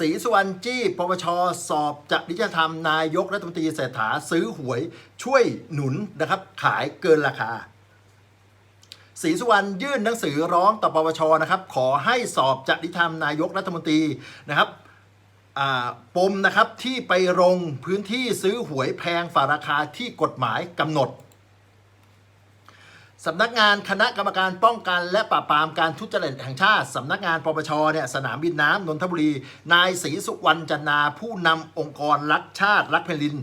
ศรีสุวรรณจี้ปปชสอบจริยธรรมนายกรัฐมนตรีเศรษฐาซื้อหวยช่วยหนุนนะครับขายเกินราคาศรีสุวรรณยื่นหนังสือร้องต่อปปชนะครับขอให้สอบจริยธรรมนายกรัฐมนตรีนะครับปมนะครับที่ไปลงพื้นที่ซื้อหวยแพงฝ่าราคาที่กฎหมายกำหนด สำนักงานคณะกรรมการป้องกัน และปราบปรามการทุจริตแห่งชาติ สำนักงานปปชเนี่ยสนามบินน้ำนนทบุรี นายศรีสุวรรณจันนา ผู้นำองค์กรรักชาติ รักแผ่นดิน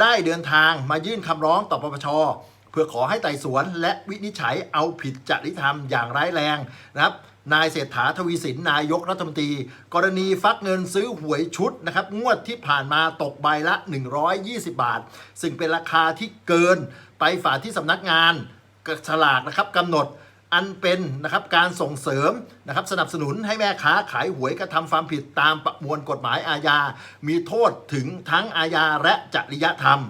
ได้เดินทางมายื่นคำร้องต่อปปชเพื่อขอให้ไต่สวนและวินิจฉัยเอาผิดจริยธรรมอย่างร้ายแรงนะครับนายเศรษฐาทวีสินนายกรัฐมนตรี กรณีฟักเงินซื้อหวยชุดนะครับงวดที่ผ่านมาตกใบละ 120 บาท ซึ่งเป็นราคาที่เกินไปฝ่าที่สำนักงาน ฉลากนะครับกำหนดอันเป็นนะครับการส่งเสริมนะครับสนับสนุนให้แม่ค้าขายหวยกระทำความผิดตามประมวลกฎหมายอาญา มีโทษถึงทั้งอาญาและจริยธรรม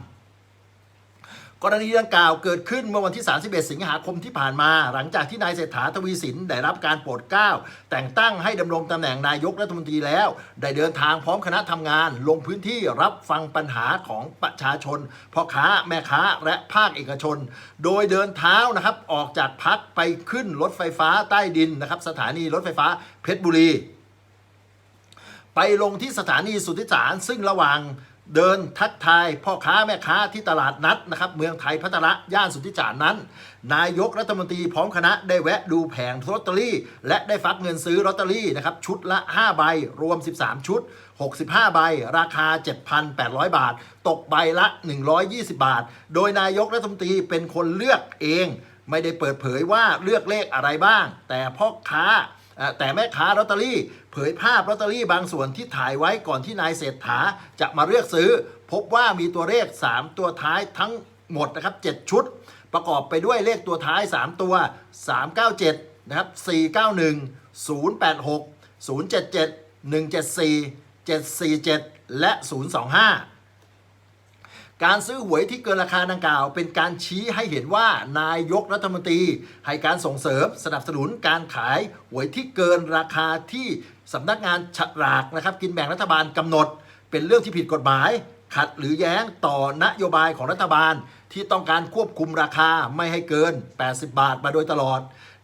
กรณีดังกล่าวเกิดขึ้นเมื่อวันที่ 31 สิงหาคมที่ผ่านมา หลังจากที่นายเศรษฐาทวีสินได้รับการโปรดเกล้าแต่งตั้งให้ดำรงตำแหน่งนายกรัฐมนตรีแล้ว ได้เดินทางพร้อมคณะทำงาน ลงพื้นที่รับฟังปัญหาของประชาชนพ่อค้าแม่ค้าและภาคเอกชน โดยเดินเท้านะครับออกจากพักไปขึ้นรถไฟฟ้าใต้ดินนะครับสถานีรถไฟฟ้าเพชรบุรี ไปลงที่สถานีสุทธิสารซึ่งระหว่าง เดินทักทายพ่อค้าแม่ค้าที่ตลาดนัดนะครับเมืองไทยพัฒระย่านสุทธิสารนั้น นายกรัฐมนตรีพร้อมคณะได้แวะดูแผงลอตเตอรี่ และได้ฟักเงินซื้อลอตเตอรี่นะครับชุดละ 5 ใบ รวม 13 ชุด 65 ใบ ราคา 7,800 บาท ตกใบละ 120 บาท โดยนายกรัฐมนตรีเป็นคนเลือกเอง ไม่ได้เปิดเผยว่าเลือกเลขอะไรบ้าง แต่พ่อค้าแต่แม่ค้าลอตเตอรี่ เผยภาพลอตเตอรี่บางส่วนที่ถ่ายไว้ก่อนที่นายเศรษฐาจะมาเลือกซื้อ พบว่ามีตัวเลข 3 ตัวท้ายทั้งหมดนะครับ 7 ชุด ประกอบไปด้วยเลขตัวท้าย 3 ตัว 397 นะครับ 491 086 077 174 747 และ 025 การซื้อหวยที่เกินราคาดังกล่าว เป็นการชี้ให้เห็นว่านายกรัฐมนตรี ให้การส่งเสริมสนับสนุนการขายหวยที่เกินราคาที่สำนักงานฉลากนะครับกินแบ่งรัฐบาลกำหนด เป็นเรื่องที่ผิดกฎหมาย ขัดหรือแย้งต่อนโยบายของรัฐบาล ที่ต้องการควบคุมราคาไม่ให้เกิน 80 บาทมาโดยตลอด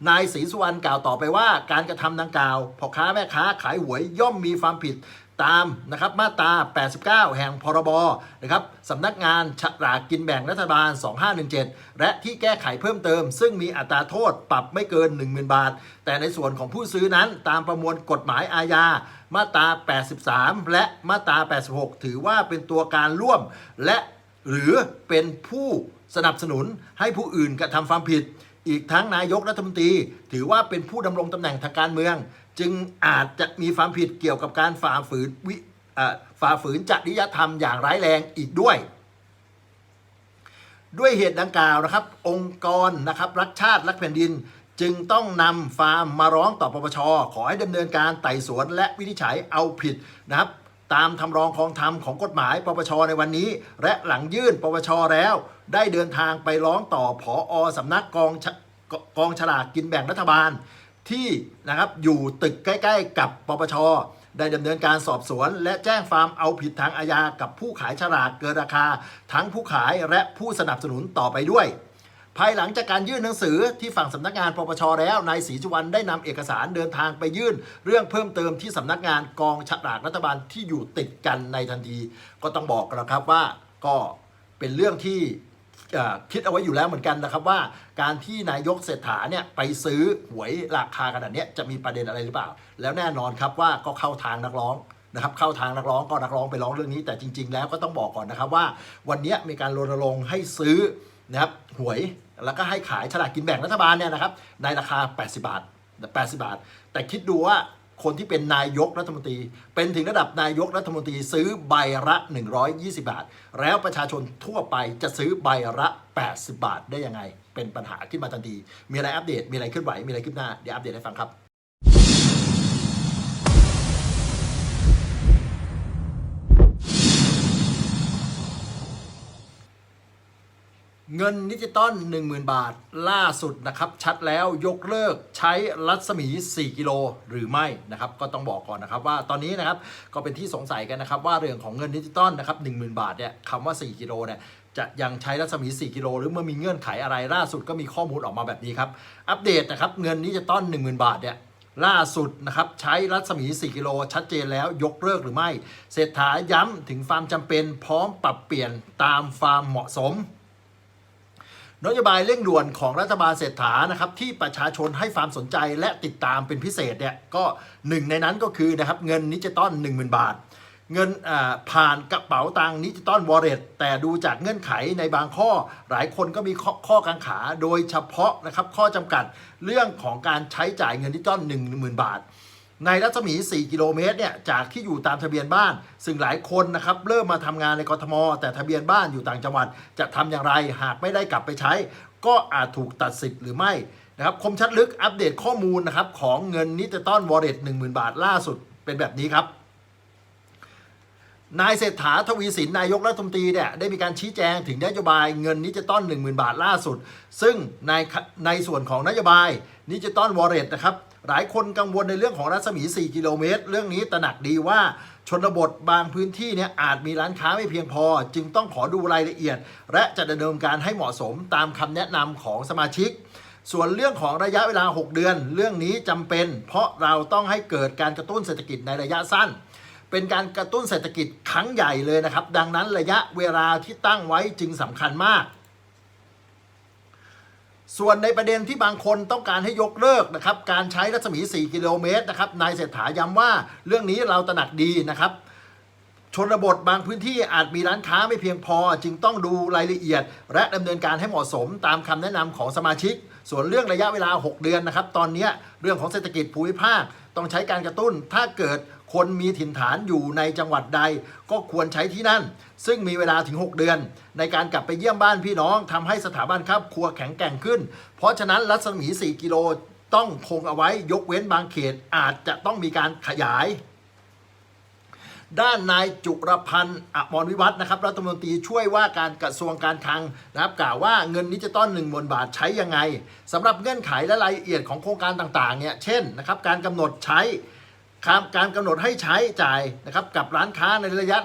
นายศรีสุวรรณกล่าวต่อไปว่า การกระทำดังกล่าวพ่อค้าแม่ค้าขายหวยย่อมมีความผิด ตามนะครับมาตรา 89 แห่งพรบนะครับสำนักงานฉลากกินแบ่งรัฐบาล 2517 และที่แก้ไขเพิ่มเติม ซึ่งมีอัตราโทษปรับไม่เกิน 10,000 บาท แต่ในส่วนของผู้ซื้อนั้นตามประมวลกฎหมายอาญามาตรา 83 และมาตรา 86 ถือว่าเป็นตัวการร่วม และหรือเป็นผู้สนับสนุนให้ผู้อื่นกระทำความผิด อีกทั้งนายกรัฐมนตรี ถือว่าเป็นผู้ดำรงตำแหน่งทางการเมือง จึงอาจจะมีความผิดเกี่ยวกับการฝ่าฝืนวิฝ่าฝืนจริยธรรมอย่างร้ายแรงอีกด้วย ด้วยเหตุดังกล่าวนะครับ องค์กรนะครับรักชาติรักแผ่นดิน จึงต้องนำฟาร์มมาร้องต่อปปชขอให้ดำเนินการไต่สวนและวินิจฉัยเอาผิดนะครับตามทำรองคองธรรมของกฎหมาย ปปช ในวันนี้ และหลังยื่น ปปช แล้ว ได้เดินทางไปร้องต่อผออสำนักกองกองฉลากกินแบ่งรัฐบาล ที่นะครับอยู่ตึกใกล้ ๆ กับปปช ได้ดำเนินการสอบสวน และแจ้งฟามเอาผิดทางอาญากับผู้ขายฉลากเกินราคา ทั้งผู้ขายและผู้สนับสนุนต่อไปด้วย ภายหลังจากการยื่นหนังสือที่ฝั่งสำนักงานปปชแล้วนายศรีจุวรรณได้นำเอกสารเดินทางไปยื่น เรื่องเพิ่มเติมที่สำนักงานกองฉลากรัฐบาลที่อยู่ติดกันในทันที ก็ต้องบอกกันนะครับว่าก็เป็นเรื่องที่ คิดเอาไว้อยู่แล้วเหมือนกันนะครับว่าการที่นายกเศรษฐาเนี่ยไปซื้อหวยราคาขนาดนี้จะมีประเด็นอะไรหรือเปล่า แล้วแน่นอนครับว่าก็เข้าทางนักร้องนะครับเข้าทางนักร้องก็นักร้องไปร้องเรื่องนี้แต่จริง ๆ แล้วก็ต้องบอกก่อนนะครับว่า วันนี้มีการรณรงค์ให้ซื้อนะครับหวยแล้วก็ให้ขายฉลากกินแบ่งรัฐบาลเนี่ยนะครับในราคา 80 บาท 80 บาท แต่คิดดูว่า คนที่เป็นนายกรัฐมนตรี เป็นถึงระดับนายกรัฐมนตรีซื้อใบละ 120 บาท แล้วประชาชนทั่วไปจะซื้อใบละ 80 บาทได้ยังไง เป็นปัญหาขึ้นมาทันที มีอะไรอัปเดต มีอะไรขึ้นไหว มีอะไรขึ้นหน้า เดี๋ยวอัปเดตให้ฟังครับ เงินดิจิตอล10,000 บาท ล่าสุดนะครับ ชัดแล้วยกเลิกใช้รัศมี 4 กิโลหรือไม่นะครับ ก็ต้องบอกก่อนนะครับว่าตอนนี้นะครับก็เป็นที่สงสัยกันนะครับ ว่าเรื่องของเงินดิจิตอลนะครับ10,000 บาทเนี่ยคำว่า 4 กิโลเนี่ยจะยังใช้รัศมี 4 กิโล หรือเมื่อมีเงื่อนไขอะไรล่าสุดก็มีข้อมูลออกมาแบบนี้ครับอัปเดตนะครับเงินดิจิตอล10,000 บาทเนี่ยล่าสุดนะครับใช้รัศมี 4 กิโล ชัดเจนแล้วยกเลิกหรือไม่เศรษฐาย้ำถึงความจำเป็นพร้อมปรับเปลี่ยนตามความเหมาะสม นโยบายเร่งด่วนของรัฐบาลเศรษฐานะครับที่ประชาชนให้ความสนใจและติดตามเป็นพิเศษเนี่ยก็หนึ่งในนั้นก็คือนะครับเงินดิจิตอล10,000 บาท เงินผ่านกระเป๋าตังค์ดิจิตอลวอลเล็ตแต่ดูจากเงื่อนไขในบางข้อ หลายคนก็มีข้อข้อกังขาโดยเฉพาะนะครับข้อจำกัดเรื่องของการใช้จ่ายเงินดิจิตอล10,000 บาท ในรัศมี 4 กิโลเมตรเนี่ยจากที่อยู่ตามทะเบียนบ้าน ซึ่งหลายคนนะครับเริ่มมาทำงานในกรทม แต่ทะเบียนบ้านอยู่ต่างจังหวัด จะทำอย่างไรหากไม่ได้กลับไปใช้ ก็อาจถูกตัดสิทธิ์หรือไม่นะครับคมชัดลึกอัปเดตข้อมูลนะครับของเงินนิจิตอลวอลเล็ต10,000บาทล่าสุดเป็นแบบนี้ครับนายเศรษฐาทวีสินนายกรัฐมนตรีเนี่ยได้มีการชี้แจงถึงนโยบายเงินดิจิตอล10,000 บาทล่าสุด ซึ่งในในส่วนของนโยบายดิจิตอลวอลเล็ตนะครับ หลายคนกังวลในเรื่องของรัศมี 4 กิโลเมตร เรื่องนี้ตระหนักดีว่าชนบทบางพื้นที่เนี่ยอาจมีร้านค้าไม่เพียงพอ จึงต้องขอดูรายละเอียด และจะดำเนินการให้เหมาะสมตามคำแนะนำของสมาชิก ส่วนเรื่องของระยะเวลา 6 เดือน เรื่องนี้จำเป็น เพราะเราต้องให้เกิดการกระตุ้นเศรษฐกิจในระยะสั้น เป็นการกระตุ้นเศรษฐกิจครั้งใหญ่เลยนะครับ ดังนั้นระยะเวลาที่ตั้งไว้จึงสำคัญมาก ส่วนในประเด็นที่บางคนต้องการให้ยกเลิกนะครับการใช้รัศมี 4 กิโลเมตรนะครับนายเศรษฐาย้ำว่าเรื่องนี้เราตระหนักดีนะครับชนบทบางพื้นที่อาจมีร้านค้าไม่เพียงพอ จึงต้องดูรายละเอียด และดำเนินการให้เหมาะสมตามคำแนะนำของสมาชิก ส่วนเรื่องระยะเวลา 6 เดือนนะครับ ตอนนี้เรื่องของเศรษฐกิจภูมิภาคต้องใช้การกระตุ้นถ้าเกิด คนมีถิ่นฐานอยู่ในจังหวัดใดก็ควรใช้ที่นั่น ซึ่งมีเวลาถึง 6 เดือน ในการกลับไปเยี่ยมบ้านพี่น้องทำให้สถาบันครอบครัวแข็งแกร่งขึ้น เพราะฉะนั้นรัศมี 4 กิโลต้องคงเอาไว้ยกเว้นบางเขตอาจจะต้องมีการขยายด้านนายจุรพันธ์อมรวิวัฒนะครับรัฐมนตรีช่วยว่าการกระทรวงการคลังนะครับกล่าวว่าเงินดิจิตอล1 0,000บาทใช้ยังไงสำหรับเงื่อนไขและรายละเอียดของโครงการต่างๆเนี่ยเช่นนะครับการกำหนดใช้ การการกำหนดให้ใช้จ่ายนะครับกับร้านค้าในระยะ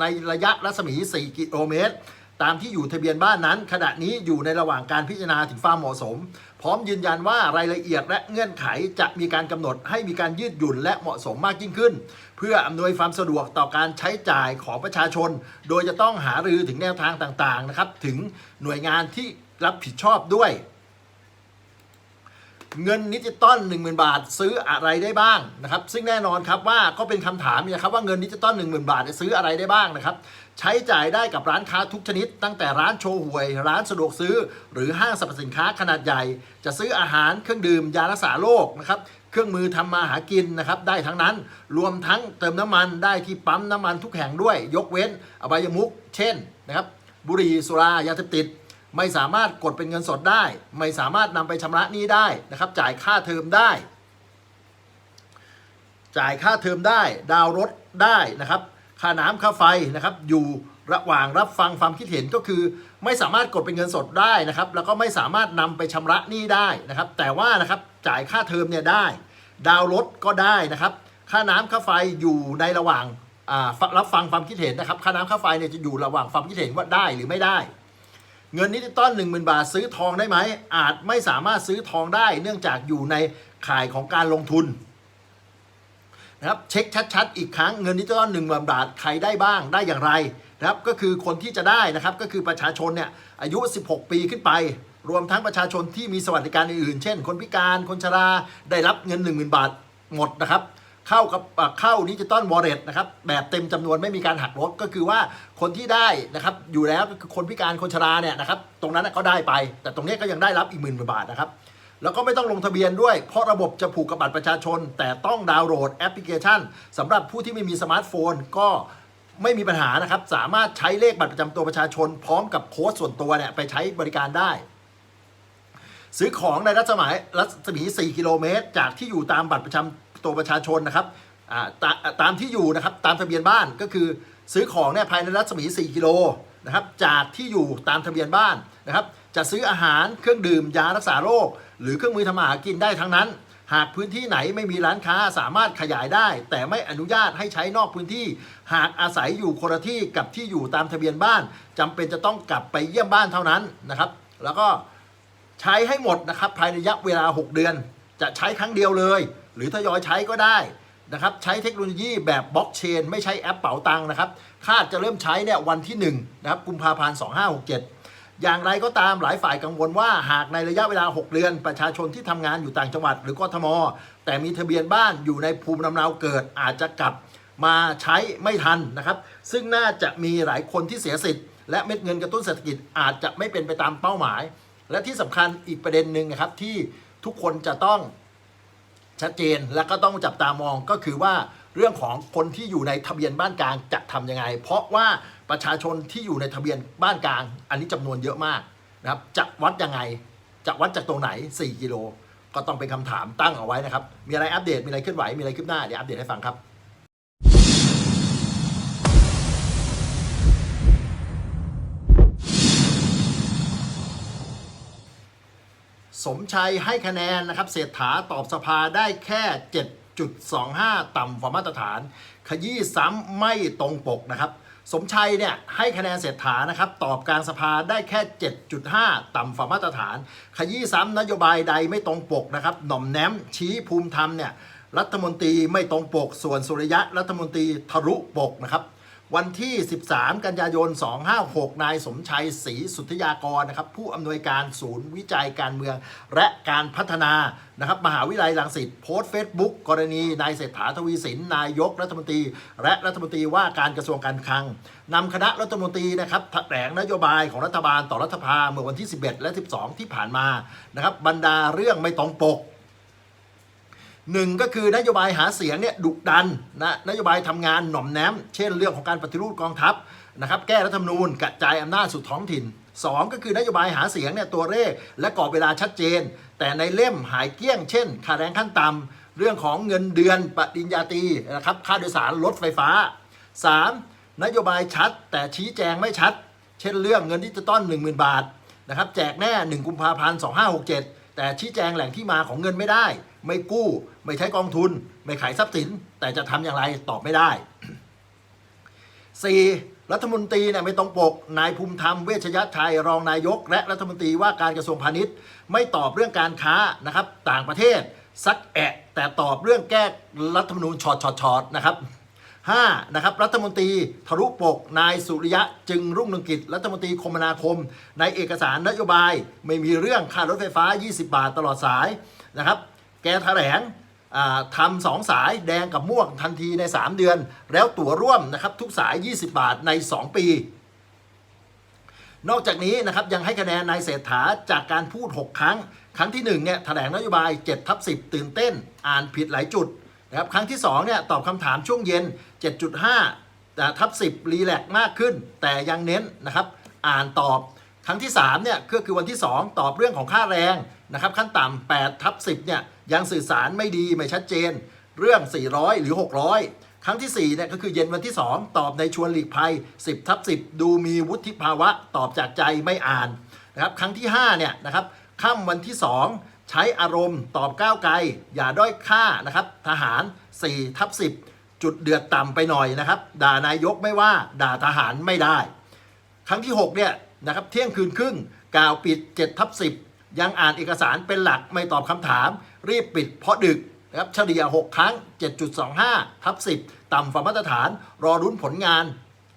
ในระยะรัศมี 4 กิโลเมตร ตามที่อยู่ทะเบียนบ้านนั้น ขณะนี้อยู่ในระหว่างการพิจารณาถึงความเหมาะสม พร้อมยืนยันว่ารายละเอียดและเงื่อนไขจะมีการกำหนดให้มีการยืดหยุ่นและเหมาะสมมากยิ่งขึ้น เพื่ออำนวยความสะดวกต่อการใช้จ่ายของประชาชน โดยจะต้องหารือถึงแนวทางต่างๆนะครับถึงหน่วยงานที่รับผิดชอบด้วย เงินดิจิตอล10,000 บาท ซื้ออะไรได้บ้างนะครับซึ่งแน่นอนครับว่าก็เป็นคำถามนะครับว่าเงินดิจิตอล10,000 บาทซื้ออะไรได้บ้างนะครับใช้จ่ายได้กับร้านค้าทุกชนิด ตั้งแต่ร้านโชว์หวย ร้านสะดวกซื้อ หรือห้างสรรพสินค้าขนาดใหญ่ จะซื้ออาหารเครื่องดื่มยารักษาโรคนะครับเครื่องมือทำมาหากินนะครับได้ทั้งนั้นรวมทั้งเติมน้ำมันได้ที่ปั๊มน้ำมันทุกแห่งด้วย ยกเว้นอบายมุกเช่นนะครับบุหรี่สุรายาเสพติด ไม่สามารถกดเป็นเงินสดได้ ไม่สามารถนำไปชำระหนี้ได้นะครับ จ่ายค่าเทอมได้ จ่ายค่าเทอมได้ ดาวรถได้นะครับ ค่าน้ำค่าไฟนะครับ อยู่ระหว่างรับฟังความคิดเห็นก็คือ ไม่สามารถกดเป็นเงินสดได้นะครับ แล้วก็ไม่สามารถนำไปชำระหนี้ได้นะครับ แต่ว่านะครับจ่ายค่าเทอมเนี่ยได้ ดาวรถก็ได้นะครับ ค่าน้ำค่าไฟอยู่ในระหว่างรับฟังความคิดเห็นนะครับ ค่าน้ำค่าไฟเนี่ยจะอยู่ระหว่างความคิดเห็นว่าได้หรือไม่ได้ เงินดิจิตอล1 0,000 บาทซื้อทองได้ไหม อาจไม่สามารถซื้อทองได้ เนื่องจากอยู่ในข่ายของการลงทุนนะครับเช็คชัดๆ อีกครั้งเงินดิจิตอล1 0,000บาทใครได้บ้างได้อย่างไรนะครับก็คือคนที่จะได้นะครับก็คือประชาชนเนี่ยอายุ 16 ปีขึ้นไป รวมทั้งประชาชนที่มีสวัสดิการอื่นๆ เช่น คนพิการคนชราได้รับเงิน 10,000 บาทหมดนะครับ เข้ากับเข้าดิจิตอลวอลเล็ตนะครับแบบเต็มจำนวนไม่มีการหักลดก็คือว่าคนที่ได้นะครับอยู่แล้วก็คือคนพิการคนชราเนี่ยนะครับตรงนั้นก็ได้ไป แต่ตรงนี้ก็ยังได้รับอีกหมื่นบาทนะครับแล้วก็ไม่ต้องลงทะเบียนด้วย เพราะระบบจะผูกกับบัตรประชาชน แต่ต้องดาวน์โหลดแอปพลิเคชันสำหรับผู้ที่ไม่มีสมาร์ทโฟนก็ไม่มีปัญหานะครับ สามารถใช้เลขบัตรประจำตัวประชาชน พร้อมกับโค้ดส่วนตัวเนี่ยไปใช้บริการได้ ซื้อของในรัศมีรัศมี 4 กิโลเมตร จากที่อยู่ตามบัตรประจำ ตัวประชาชนนะครับตาตามที่อยู่นะครับตามทะเบียนบ้านก็คือซื้อของเนี่ยภายในรัศมี 4 กิโลนะครับจากที่อยู่ตามทะเบียนบ้านนะครับจะซื้ออาหารเครื่องดื่มยารักษาโรค หรือเครื่องมือทำมาหากินได้ทั้งนั้น หากพื้นที่ไหนไม่มีร้านค้าสามารถขยายได้ แต่ไม่อนุญาตให้ใช้นอกพื้นที่ หากอาศัยอยู่คนละที่กับที่อยู่ตามทะเบียนบ้านจำเป็นจะต้องกลับไปเยี่ยมบ้านเท่านั้นนะครับ แล้วก็ใช้ให้หมดนะครับภายในระยะเวลา 6 เดือน จะใช้ครั้งเดียวเลย รือทยอยใช้ก็ได้นะครับใช้เทคโนโลยีแบบบล็อกเชนไม่ใช้แอปเป๋าตังค์นะครับคาดจะเริ่มใช้เนี่ยวันที่1นะครับกุมภาพันธ์2567 อย่างไรก็ตามหลายฝ่ายกังวลว่าหากในระยะเวลา 6 เดือน ประชาชนที่ทำงานอยู่ต่างจังหวัด หรือกทม แต่มีทะเบียนบ้านอยู่ในภูมิลำเนาเกิดอาจจะกลับมาใช้ไม่ทันนะครับ ซึ่งน่าจะมีหลายคนที่เสียสิทธิ์และเม็ดเงินกระตุ้นเศรษฐกิจอาจจะไม่เป็นไปตามเป้าหมาย และที่สำคัญอีกประเด็นหนึ่งนะครับที่ทุกคนจะต้อง ชัดเจนและก็ต้องจับตามองก็คือว่าเรื่องของคนที่อยู่ในทะเบียนบ้านกลางจะทำยังไง เพราะว่าประชาชนที่อยู่ในทะเบียนบ้านกลาง อันนี้จำนวนเยอะมากนะครับจะวัดยังไงจะวัดจากตรงไหน 4 กิโล ก็ต้องเป็นคำถามตั้งเอาไว้นะครับ มีอะไรอัปเดตมีอะไรเคลื่อนไหวมีอะไรคืบหน้าเดี๋ยวอัปเดตให้ฟังครับ สมชัยให้คะแนนนะครับเศรษฐาตอบสภาได้แค่ 7.25 ต่ำกว่ามาตรฐาน ขยี้ซ้ำไม่ตรงปกนะครับสมชัยเนี่ยให้คะแนนเศรษฐานะครับตอบกลางสภาได้แค่ 7.5 ต่ำกว่ามาตรฐาน ขยี้ซ้ำนโยบายใดไม่ตรงปกนะครับหน่อมแนมชี้ภูมิธรรมเนี่ยรัฐมนตรีไม่ตรงปก ส่วนสุริยะรัฐมนตรีทะลุปกนะครับ วันที่ 13 กันยายน 256 นายสมชัยศรีสุทธยากรนะครับผู้อำนวยการศูนย์วิจัยการเมือง และการพัฒนานะครับมหาวิทยาลัยรังสิตโพสต์เฟซบุ๊กกรณีนายเศรษฐาทวีสิน นายกรัฐมนตรี และรัฐมนตรีว่าการกระทรวงการคลังนำคณะรัฐมนตรีนะครับแถลงนโยบายของรัฐบาลต่อรัฐสภาเมื่อวันที่ 11 และ 12 ที่ผ่านมานะครับบรรดาเรื่องไม่ตรงปก หนึ่งก็คือนโยบายหาเสียงเนี่ยดุดันนะนโยบายทำงานหน่อมแนม เช่นเรื่องของการปฏิรูปกองทัพนะครับแก้รัฐธรรมนูญกระจายอำนาจสู่ท้องถิ่น 2 ก็คือนโยบายหาเสียงเนี่ยตัวเลขและกรอบเวลาชัดเจน แต่ในเล่มหายเกี้ยง เช่นค่าแรงขั้นต่ำเรื่องของเงินเดือนปริญญาตรีนะครับค่าโดยสารรถไฟฟ้า 3. นโยบายชัด แต่ชี้แจงไม่ชัด เช่นเรื่องเงินดิจิตอล10,000 บาทนะครับแจกแน่ 1 กุมภาพันธ์2567 แต่ชี้แจงแหล่งที่มาของเงินไม่ได้ ไม่กู้ ไม่ใช้กองทุน ไม่ขายทรัพย์สิน แต่จะทำอย่างไรตอบไม่ได้ 4. รัฐมนตรีเนี่ยไม่ตรงปก นายภูมิธรรมเวชยชัยรองนายก และรัฐมนตรีว่าการกระทรวงพาณิชย์ ไม่ตอบเรื่องการค้านะครับ ต่างประเทศซักแอะแต่ตอบเรื่องแก้รัฐธรรมนูญชอดชอดชอดนะครับ 5. นะครับรัฐมนตรีทะลุปก นายสุริยะจึงรุ่งเรืองกิจ รัฐมนตรีคมนาคม ในเอกสารนโยบาย ไม่มีเรื่องค่ารถไฟฟ้า 20 บาทตลอดสายนะครับ แกแถลงอ่าทำสองสายแดงกับม่วงทันทีใน 3 เดือน แล้วตั๋วร่วมนะครับทุกสาย 20 บาทใน 2 ปี นอกจากนี้นะครับยังให้คะแนนนายเศรษฐาจากการพูด 6 ครั้ง ครั้งที่1เนี่ยแถลงนโยบาย7ทับ10 ตื่นเต้น อ่านผิดหลายจุดนะครับครั้งที่2เนี่ยตอบคำถามช่วงเย็น 7.5แต่ทับ10 รีแลกมากขึ้น แต่ยังเน้นนะครับอ่านตอบ ครั้งที่3เนี่ยก็คือวันที่ 2 ตอบเรื่องของค่าแรงนะครับขั้นต่ำ8ทับ10เนี่ยยังสื่อสารไม่ดีไม่ชัดเจน เรื่อง 400 หรือ 600 ครั้งที่4เนี่ยก็คือเย็นวันที่ 2 ตอบในชวนหลีกภัย 10ทับ10 ดูมีวุฒิภาวะตอบจากใจไม่อ่านนะครับครั้งที่5เนี่ยนะครับค่ำวันที่ 2 ใช้อารมณ์ตอบก้าวไกล อย่าด้อยค่านะครับทหาร4ทับ10 จุดเดือดต่ำไปหน่อยนะครับ ด่านายกไม่ว่าด่าทหารไม่ได้ ครั้งที่6เนี่ย นะครับเที่ยงคืนครึ่งกล่าวปิด7ทับ10 ยังอ่านเอกสารเป็นหลักไม่ตอบคำถาม รีบปิดเพราะดึกนะครับเฉลี่ย 6 ครั้ง 7.25ทับ10 ต่ำกว่ามาตรฐาน รอรุ้นผลงาน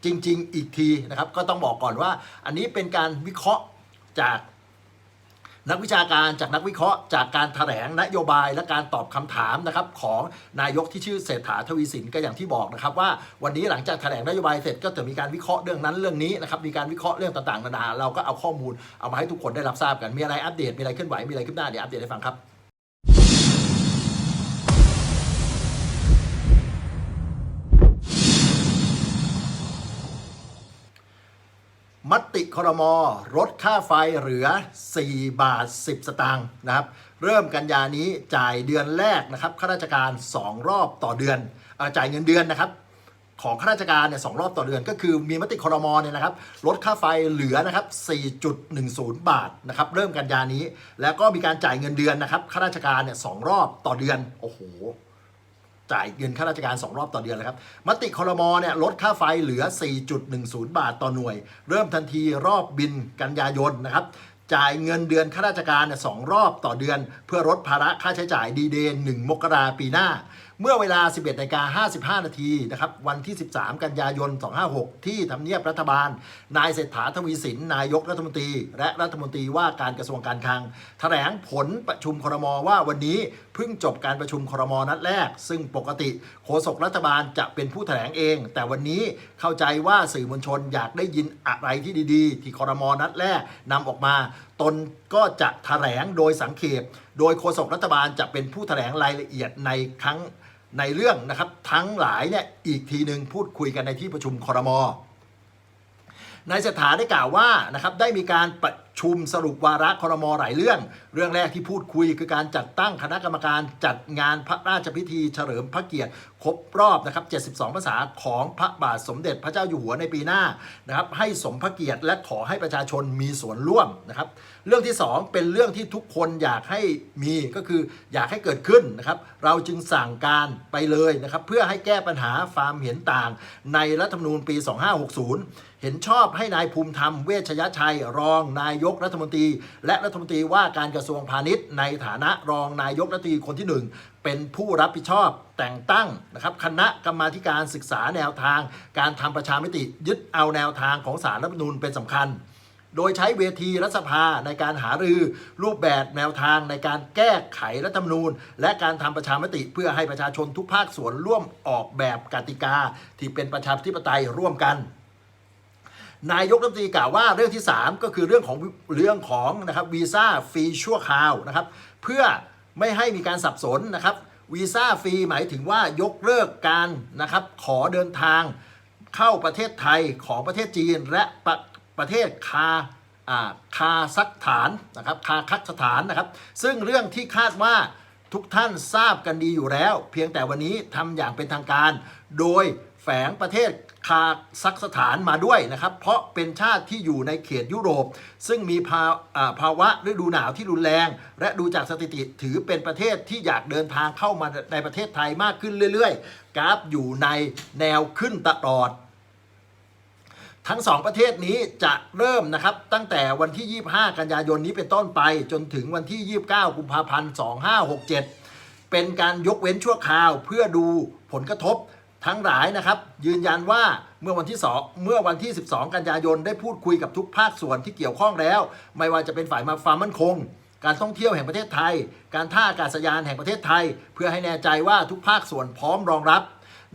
จริง ๆ อีกทีนะครับก็ต้องบอกก่อนว่า อันนี้เป็นการวิเคราะห์จาก นักวิชาการจากนักวิเคราะห์ จากการแถลงนโยบายและการตอบคำถามนะครับของนายกที่ชื่อเศรษฐาทวีสินก็อย่างที่บอกนะครับว่าวันนี้หลังจากแถลงนโยบายเสร็จก็จะมีการวิเคราะห์เรื่องนั้นเรื่องนี้นะครับมีการวิเคราะห์เรื่องต่างๆนานาเราก็เอาข้อมูลเอามาให้ทุกคนได้รับทราบกันมีอะไรอัปเดตมีอะไรเคลื่อนไหวมีอะไรขึ้นหน้าเดี๋ยวอัปเดตให้ฟังครับ มติครมลดค่าไฟเหลือ 4 บาท 10 สตางค์นะครับ เริ่มกันยานี้จ่ายเดือนแรกนะครับข้าราชการ 2 รอบต่อเดือนอจ่ายเงินเดือนนะครับ ของข้าราชการเนี่ยสรอบต่อเดือน ก็คือมีมติครมเนี่ยนะครับลดค่าไฟเหลือนะครับ 4.10 บาทนะครับ เริ่มกันยานี้ แล้วก็มีการจ่ายเงินเดือนนะครับข้าราชการเนี่ยสรอบต่อเดือนโอ้โห จ่ายเงินค่าราชการ 2 รอบต่อเดือนเลยครับ มติคอรมอเนี่ยลดค่าไฟเหลือ 4.10 บาทต่อหน่วย เริ่มทันทีรอบบินกันยายนนะครับ จ่ายเงินเดือนข้าราชการสองรอบต่อเดือน เพื่อลดภาระค่าใช้จ่ายดีเดย์1มกราปีหน้าเมื่อเวลา 11นาฬิกา55 นาทีนะครับวันที่ 13 กันยายน 256 ที่ทำเนียบรัฐบาล นายเศรษฐาทวีสิน นายกรัฐมนตรี และรัฐมนตรีว่าการกระทรวงการคลังแถลงผลประชุมครมว่าวันนี้เพิ่งจบการประชุมครมนัดแรก ซึ่งปกติโฆษกรัฐบาลจะเป็นผู้แถลงเอง แต่วันนี้เข้าใจว่าสื่อมวลชนอยากได้ยินอะไรที่ดีๆ ที่ครมนัดแรกนำออกมา ตนก็จะแถลงโดยสังเขปโดยโฆษกรัฐบาลจะเป็นผู้แถลงรายละเอียดในครั้ง ในเรื่องนะครับทั้งหลายเนี่ยอีกทีหนึ่งพูดคุยกันในที่ประชุมคอรมอ นายเศรษฐาได้กล่าวว่านะครับได้มีการประ ชุมสรุปวาระครมหลายเรื่อง เรื่องแรกที่พูดคุยคือการจัดตั้งคณะกรรมการจัดงานพระราชพิธีเฉลิมพระเกียรติ ครบรอบนะครับ 72 ภาษาของพระบาทสมเด็จพระเจ้าอยู่หัวในปีหน้านะครับให้สมพระเกียรติและขอให้ประชาชนมีส่วนร่วมนะครับ เรื่องที่ 2 เป็นเรื่องที่ทุกคนอยากให้มีก็คืออยากให้เกิดขึ้นนะครับ เราจึงสั่งการไปเลยนะครับ เพื่อให้แก้ปัญหาความเห็นต่าง ในรัฐธรรมนูญปี 2560 เห็นชอบให้นายภูมิธรรมเวชยชัย รองนายกรัฐมนตรี และรัฐมนตรีว่าการกระทรวงพาณิชย์ ในฐานะรองนายกรัฐมนตรีคนที่หนึ่งเป็นผู้รับผิดชอบแต่งตั้งนะครับคณะกรรมาการศึกษาแนวทาง การทำประชามติยึดเอาแนวทางของสารรัฐธรรมนูญเป็นสำคัญ โดยใช้เวทีรัฐสภาในการหารือรูปแบบแนวทางในการแก้ไขรัฐธรรมนูญ และการทำประชามติเพื่อให้ประชาชนทุกภาคส่วนร่วมออกแบบกติกา ที่เป็นประชาธิปไตยร่วมกัน นายกรัฐมนตรีกล่าวว่าเรื่องที่ 3 ก็คือเรื่องของเรื่องของนะครับวีซ่าฟรีชั่วคราวนะครับเพื่อไม่ให้มีการสับสนนะครับวีซ่าฟรีหมายถึงว่ายกเลิกการนะครับขอเดินทางเข้าประเทศไทยของประเทศจีนและประประเทศคาคาซักฐานนะครับคาคักสถานนะครับ ซึ่งเรื่องที่คาดว่าทุกท่านทราบกันดีอยู่แล้ว เพียงแต่วันนี้ทำอย่างเป็นทางการ โดยแฝงประเทศ คาซักสถานมาด้วยนะครับ เพราะเป็นชาติที่อยู่ในเขตยุโรป ซึ่งมีภาาภาวะฤดูหนาวที่รุนแรง และดูจากสถิติถือเป็นประเทศที่อยากเดินทางเข้ามาในประเทศไทยมากขึ้นเรื่อยๆ กราฟอยู่ในแนวขึ้นตลอดทั้งสองประเทศนี้จะเริ่มนะครับตั้งแต่วันที่ 25 กันยายนนี้เป็นต้นไป จนถึงวันที่ 29 กุมภาพันธ์ 2567 เป็นการยกเว้นชั่วคราวเพื่อดูผลกระทบ ทั้งหลายนะครับ ยืนยันว่าเมื่อวันที่2เมื่อวันที่ 12 กันยายนได้พูดคุยกับทุกภาคส่วนที่เกี่ยวข้องแล้ว ไม่ว่าจะเป็นฝ่ายมาความมั่นคง การท่องเที่ยวแห่งประเทศไทย การท่าอากาศยานแห่งประเทศไทย เพื่อให้แน่ใจว่าทุกภาคส่วนพร้อมรองรับ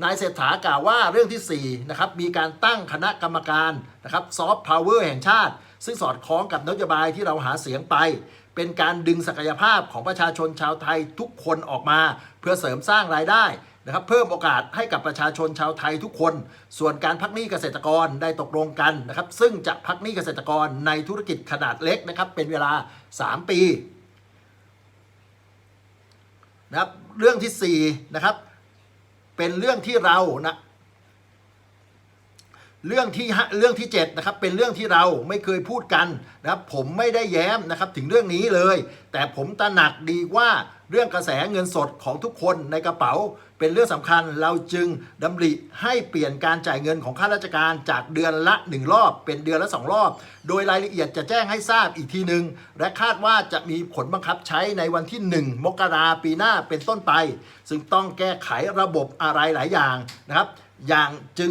นายเศรษฐากล่าวว่าเรื่องที่4นะครับมีการตั้งคณะกรรมการนะครับซอฟต์พาวเวอร์แห่งชาติ ซึ่งสอดคล้องกับนโยบายที่เราหาเสียงไป เป็นการดึงศักยภาพของประชาชนชาวไทยทุกคนออกมา เพื่อเสริมสร้างรายได้ นะครับเพิ่มโอกาสให้กับประชาชนชาวไทยทุกคน ส่วนการพักหนี้เกษตรกรได้ตกลงกันนะครับซึ่งจะพักหนี้เกษตรกรในธุรกิจขนาดเล็กนะครับเป็นเวลา 3 ปีนะครับเรื่องทีสี่4นะครับเป็นเรื่องที่เรานะเรื่องที่ห้าเรื่องที่7นะครับเป็นเรื่องที่เราไม่เคยพูดกันนะครับผมไม่ได้แย้มนะครับถึงเรื่องนี้เลย แต่ผมตระหนักดีว่าเรื่องกระแสเงินสดของทุกคนในกระเป๋า เป็นเรื่องสำคัญเราจึงดำริให้เปลี่ยนการจ่ายเงินของข้าราชการจากเดือนละ 1 รอบ เป็นเดือนละ 2 รอบ โดยรายละเอียดจะแจ้งให้ทราบอีกทีหนึ่งและคาดว่าจะมีผลบังคับใช้ในวันที่ 1 มกราปีหน้าเป็นต้นไป ซึ่งต้องแก้ไขระบบอะไรหลายอย่างนะครับ อย่างจึง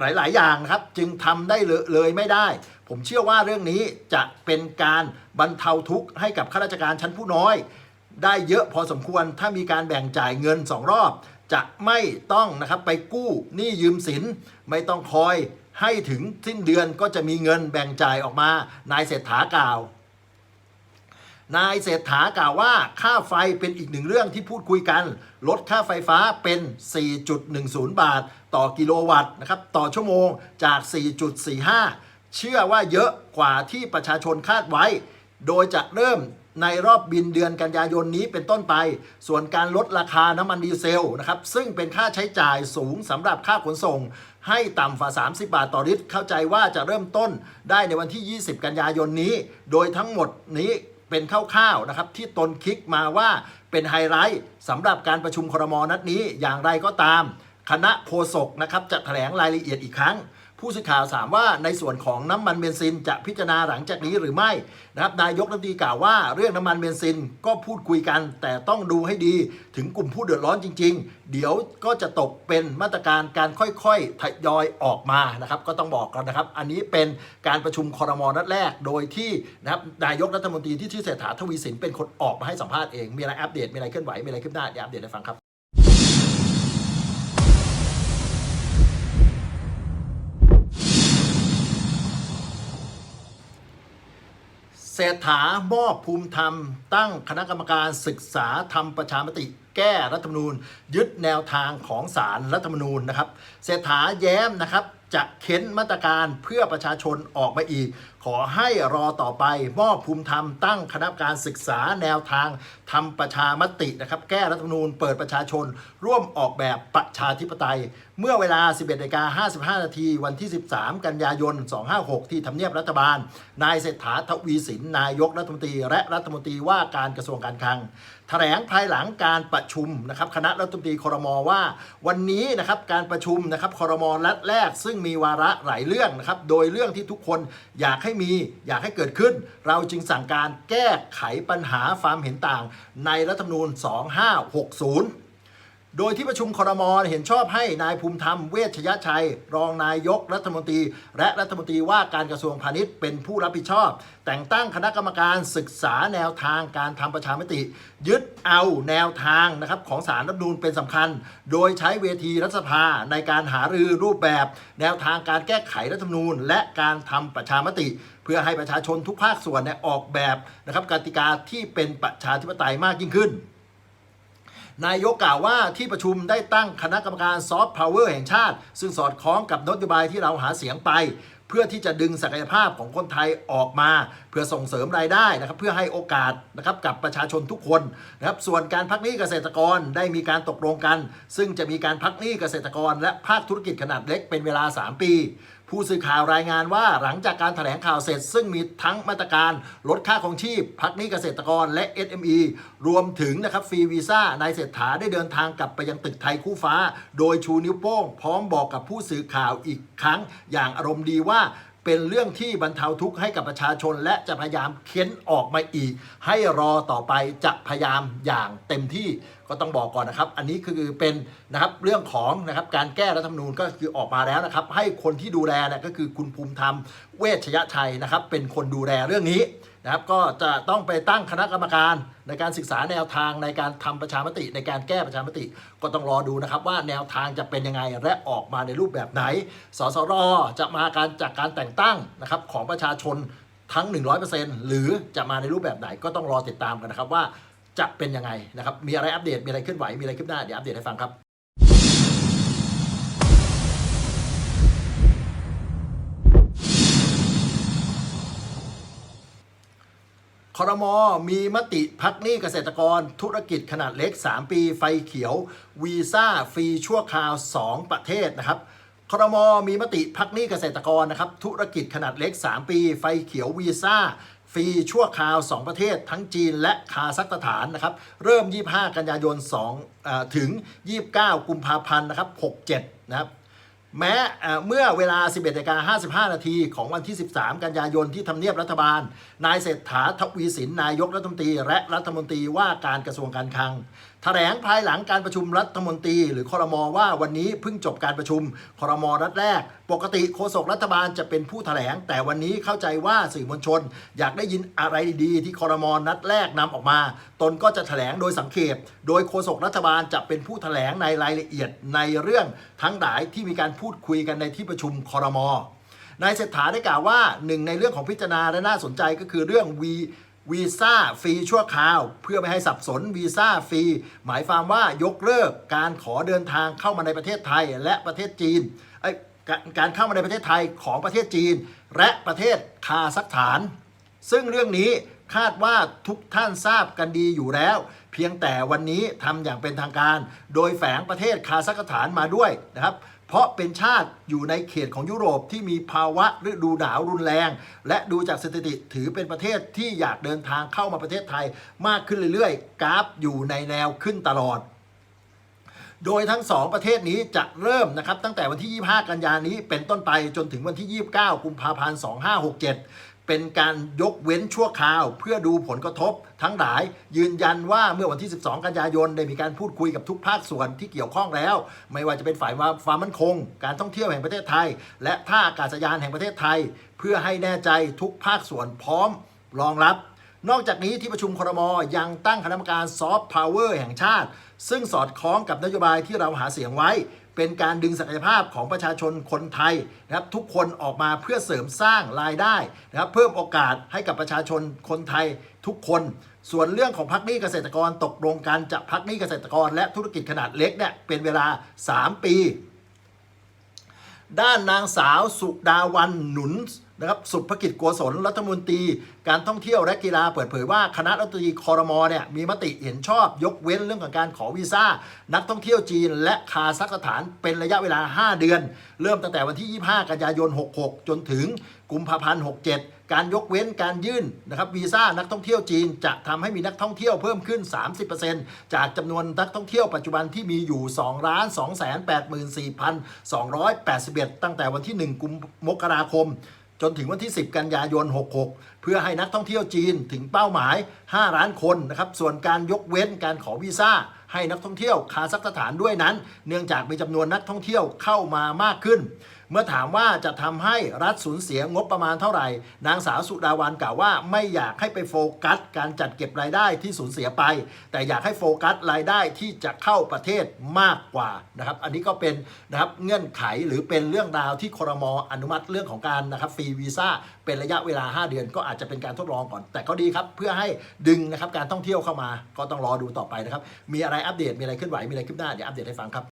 หลาย ๆ อย่างนะครับจึงทำได้เลยเลยไม่ได้ ผมเชื่อว่าเรื่องนี้จะเป็นการบรรเทาทุกข์ให้กับข้าราชการชั้นผู้น้อยได้เยอะพอสมควรถ้ามีการแบ่งจ่ายเงินสองรอบ จะไม่ต้องนะครับไปกู้หนี้ยืมสิน ไม่ต้องคอยให้ถึงสิ้นเดือนก็จะมีเงินแบ่งจ่ายออกมานายเศรษฐากล่าวนายเศรษฐากล่าวว่าค่าไฟเป็นอีกหนึ่งเรื่องที่พูดคุยกัน ลดค่าไฟฟ้าเป็น 4.10 บาท ต่อกิโลวัตต์นะครับต่อชั่วโมงจาก 4.45 เชื่อว่าเยอะกว่าที่ประชาชนคาดไว้ โดยจะเริ่ม ในรอบบินเดือนกันยายนนี้เป็นต้นไป ส่วนการลดราคาน้ำมันดีเซลนะครับ ซึ่งเป็นค่าใช้จ่ายสูงสำหรับค่าขนส่ง ให้ต่ำฝ่า 30 บาทต่อลิตร เข้าใจว่าจะเริ่มต้นได้ในวันที่ 20 กันยายนนี้ โดยทั้งหมดนี้เป็นคร่าวๆนะครับที่ตนคลิกมาว่าเป็นไฮไลท์สำหรับการประชุมครมนัดนี้อย่างไรก็ตาม คณะโฆษกนะครับจะแถลงรายละเอียดอีกครั้ง ผู้สื่อข่าวถามว่าในส่วนของน้ำมันเบนซินจะพิจารณาหลังจากนี้หรือไม่นะครับนายกรัฐมนตรีกล่าวว่าเรื่องน้ำมันเบนซินก็พูดคุยกัน แต่ต้องดูให้ดีถึงกลุ่มผู้เดือดร้อนจริง ๆ เดี๋ยวก็จะตกเป็นมาตรการการค่อยๆทยอยออกมานะครับก็ต้องบอกกันนะครับ อันนี้เป็นการประชุมคอรมอนัดแรก โดยที่นะครับนายกรัฐมนตรีที่ชื่อเศรษฐาทวีสินเป็นคนออกมาให้สัมภาษณ์เองมีอะไรอัปเดตมีอะไรเคลื่อนไหวมีอะไรขึ้นหน้าเดี๋ยวอัปเดตให้ฟังครับ เศรษฐามอบภูมิธรรม ตั้งคณะกรรมการศึกษาทำประชามติ แก้รัฐธรรมนูญ ยึดแนวทางของสารรัฐธรรมนูญนะครับ เศรษฐาแย้มนะครับ จะเค้นมาตรการเพื่อประชาชนออกมาอีก ขอให้รอต่อไปมอบภูมิธรรมตั้งคณะกรรมการศึกษาแนวทางทำประชามตินะครับ แก้รัฐธรรมนูญเปิดประชาชน ร่วมออกแบบประชาธิปไตย เมื่อเวลา 11นาฬิกา55 นาที วันที่ 13 กันยายน 256 ที่ทำเนียบรัฐบาล นายเศรษฐาทวีสิน นายกรัฐมนตรีและรัฐมนตรีว่าการกระทรวงการคลังแถลงภายหลังการประชุมนะครับคณะรัฐมนตรีคอรมอว่า วันนี้นะครับการประชุมนะครับคอรมอนัดแรกซึ่งมีวาระหลายเรื่องนะครับ โดยเรื่องที่ทุกคนอยากให้มีอยากให้เกิดขึ้น เราจึงสั่งการแก้ไขปัญหาความเห็นต่าง ในรัฐธรรมนูญ 2560 โดยที่ประชุมครมเห็นชอบให้นายภูมิธรรมเวชยชัย รองนายกรัฐมนตรี และรัฐมนตรีว่าการกระทรวงพาณิชย์เป็นผู้รับผิดชอบ แต่งตั้งคณะกรรมการศึกษาแนวทางการทำประชามติ ยึดเอาแนวทางนะครับของสารรัฐธรรมนูญเป็นสำคัญ โดยใช้เวทีรัฐสภาในการหารือรูปแบบ แนวทางการแก้ไขรัฐธรรมนูญ และการทำประชามติ เพื่อให้ประชาชนทุกภาคส่วนเนี่ยออกแบบนะครับกติกาที่เป็นประชาธิปไตยมากยิ่งขึ้น นายกกล่าวว่าที่ประชุมได้ตั้งคณะกรรมการซอฟต์พาวเวอร์แห่งชาติ ซึ่งสอดคล้องกับนโยบายที่เราหาเสียงไป เพื่อที่จะดึงศักยภาพของคนไทยออกมา เพื่อส่งเสริมรายได้นะครับเพื่อให้โอกาสนะครับกับประชาชนทุกคนนะครับส่วนการพักหนี้เกษตรกรได้มีการตกลงกัน ซึ่งจะมีการพักหนี้เกษตรกร และภาคธุรกิจขนาดเล็กเป็นเวลา 3 ปี ผู้สื่อข่าวรายงานว่าหลังจากการแถลงข่าวเสร็จ ซึ่งมีทั้งมาตรการลดค่าของชีพ พักหนี้เกษตรกรและ SME รวมถึงนะครับฟรีวีซ่านายเศรษฐาได้เดินทางกลับไปยังตึกไทยคู่ฟ้า โดยชูนิ้วโป้ง พร้อมบอกกับผู้สื่อข่าวอีกครั้ง อย่างอารมณ์ดีว่าเป็นเรื่องที่บรรเทาทุกข์ให้กับประชาชน และจะพยายามเค้นออกมาอีก ให้รอต่อไปจะพยายามอย่างเต็มที่ ก็ต้องบอกก่อนนะครับ อันนี้คือเป็นนะครับเรื่องของนะครับการแก้รัฐธรรมนูญก็คือออกมาแล้วนะครับ ให้คนที่ดูแลเนี่ยก็คือคุณภูมิธรรมเวชยชัยนะครับ เป็นคนดูแลเรื่องนี้นะครับก็จะต้องไปตั้งคณะกรรมการในการศึกษาแนวทางในการทำประชามติ ในการแก้ประชามติ ก็ต้องรอดูนะครับว่าแนวทางจะเป็นยังไงและออกมาในรูปแบบไหน สสรจะมาการจากการแต่งตั้งนะครับของประชาชนทั้ง 100%หรือจะมาในรูปแบบไหนก็ต้องรอติดตามกันนะครับว่า จะเป็นยังไงนะครับ มีอะไรอัปเดต มีอะไรเคลื่อนไหว มีอะไรขึ้นหน้า เดี๋ยวอัปเดตให้ฟังครับคอรมอมีมติพักหนี้เกษตรกรธุรกิจขนาดเล็ก 3 ปี ไฟเขียว วีซ่าฟรีชั่วคราว 2 ประเทศนะครับคอรมอมีมติพักหนี้เกษตรกรนะครับธุรกิจขนาดเล็ก 3 ปี ไฟเขียววีซ่า ฟรีชั่วคราว 2 ประเทศทั้งจีนและคาซัคสถานนะครับเริ่ม 25 กันยายน2เอ่อถึง 29 กุมภาพันธ์นะครับ67 นะครับแม้เอ่อเมื่อเวลา 11นาฬิกา55 นาทีของวันที่ 13 กันยายนที่ทำเนียบรัฐบาล นายเศรษฐาทวีสิน นายกรัฐมนตรี และรัฐมนตรีว่าการกระทรวงการคลัง แถลงภายหลังการประชุมรัฐมนตรี หรือคอรมอว่าวันนี้เพิ่งจบการประชุมคอรมอรัฐแรก ปกติโฆษกรัฐบาลจะเป็นผู้แถลง แต่วันนี้เข้าใจว่าสื่อมวลชน อยากได้ยินอะไรดีๆ ที่คอรมอนัดแรกนำออกมา ตนก็จะแถลงโดยสังเขปโดยโฆษกรัฐบาลจะเป็นผู้แถลงในรายละเอียดในเรื่องทั้งหลายที่มีการพูดคุยกันในที่ประชุมคอรมอนายเศรษฐาได้กล่าวว่าหนึ่งในเรื่องของพิจารณาและน่าสนใจก็คือเรื่องวี วีซ่าฟรีชั่วคราว เพื่อไม่ให้สับสนวีซ่าฟรีหมายความว่ายกเลิกการขอเดินทางเข้ามาในประเทศไทยและประเทศจีนการการเข้ามาในประเทศไทยของประเทศจีน และประเทศคาซัคสถาน ซึ่งเรื่องนี้คาดว่าทุกท่านทราบกันดีอยู่แล้ว เพียงแต่วันนี้ทำอย่างเป็นทางการ โดยแฝงประเทศคาซัคสถานมาด้วยนะครับ เพราะเป็นชาติอยู่ในเขตของยุโรปที่มีภาวะฤดูหนาวรุนแรง และดูจากสถิติถือเป็นประเทศที่อยากเดินทางเข้ามาประเทศไทยมากขึ้นเรื่อยๆ กราฟอยู่ในแนวขึ้นตลอดโดยทั้ง 2 ประเทศนี้จะเริ่มนะครับตั้งแต่วันที่ 25 กันยานี้เป็นต้นไปจนถึงวันที่ 29 กุมภาพันธ์ 2567 เป็นการยกเว้นชั่วคราว เพื่อดูผลกระทบ ทั้งหลายยืนยันว่าเมื่อวันที่ 12 กันยายนได้มีการพูดคุยกับทุกภาคส่วนที่เกี่ยวข้องแล้ว ไม่ว่าจะเป็นฝ่ายความมั่นคง การท่องเที่ยวแห่งประเทศไทย และท่าอากาศยานแห่งประเทศไทย เพื่อให้แน่ใจทุกภาคส่วนพร้อมรองรับ นอกจากนี้ที่ประชุมครมยังตั้งคณะกรรมการซอฟต์พาวเวอร์แห่งชาติ ซึ่งสอดคล้องกับนโยบายที่เราหาเสียงไว้ เป็นการดึงศักยภาพของประชาชนคนไทยนะครับทุกคนออกมาเพื่อเสริมสร้างรายได้นะครับเพิ่มโอกาสให้กับประชาชนคนไทยทุกคน ส่วนเรื่องของพักหนี้เกษตรกรตกลงกันจะพักหนี้เกษตรกร และธุรกิจขนาดเล็กเนี่ยเป็นเวลา 3 ปี ด้านนางสาวสุดาวันหนุนนะครับสุภกิจโกศลรัฐมนตรี การท่องเที่ยวและกีฬาเปิดเผยว่าคณะรัฐมนตรีคอรมอเนี่ยมีมติเห็นชอบยกเว้นเรื่องของการขอวีซ่า นักท่องเที่ยวจีน และคาซัคสถานเป็นระยะเวลา 5 เดือน เริ่มตั้งแต่วันที่ 25 กันยายน 66 จนถึงกุมภาพันธ์67 การยกเว้นการยื่นนะครับวีซ่านักท่องเที่ยวจีน จะทำให้มีนักท่องเที่ยวเพิ่มขึ้น 30%จากจำนวนนักท่องเที่ยวปัจจุบันที่มีอยู่2ล้าน2 8 4 281 ตั้งแต่วันที่ 1 กุมมกราคม จนถึงวันที่ 10 กันยายน 66 เพื่อให้นักท่องเที่ยวจีนถึงเป้าหมาย 5 ล้านคนนะครับ ส่วนการยกเว้นการขอวีซ่าให้นักท่องเที่ยวคาซัคสถานด้วยนั้น เนื่องจากมีจำนวนนักท่องเที่ยวเข้ามามากขึ้น เมื่อถามว่าจะทำให้รัฐสูญเสียงบประมาณเท่าไหร่ นางสาวสุดาวันกล่าวว่าไม่อยากให้ไปโฟกัส การจัดเก็บรายได้ที่สูญเสียไป แต่อยากให้โฟกัสรายได้ที่จะเข้าประเทศมากกว่านะครับ อันนี้ก็เป็นนะครับเงื่อนไขหรือเป็นเรื่องราวที่ครมอนุมัติเรื่องของการนะครับฟรีวีซ่าเป็นระยะเวลา 5 เดือนก็อาจจะเป็นการทดลองก่อน แต่ก็ดีครับเพื่อให้ดึงนะครับการท่องเที่ยวเข้ามาก็ต้องรอดูต่อไปนะครับ มีอะไรอัปเดตมีอะไรเคลื่อนไหวมีอะไรขึ้นหน้าเดี๋ยวอัปเดตให้ฟังครับ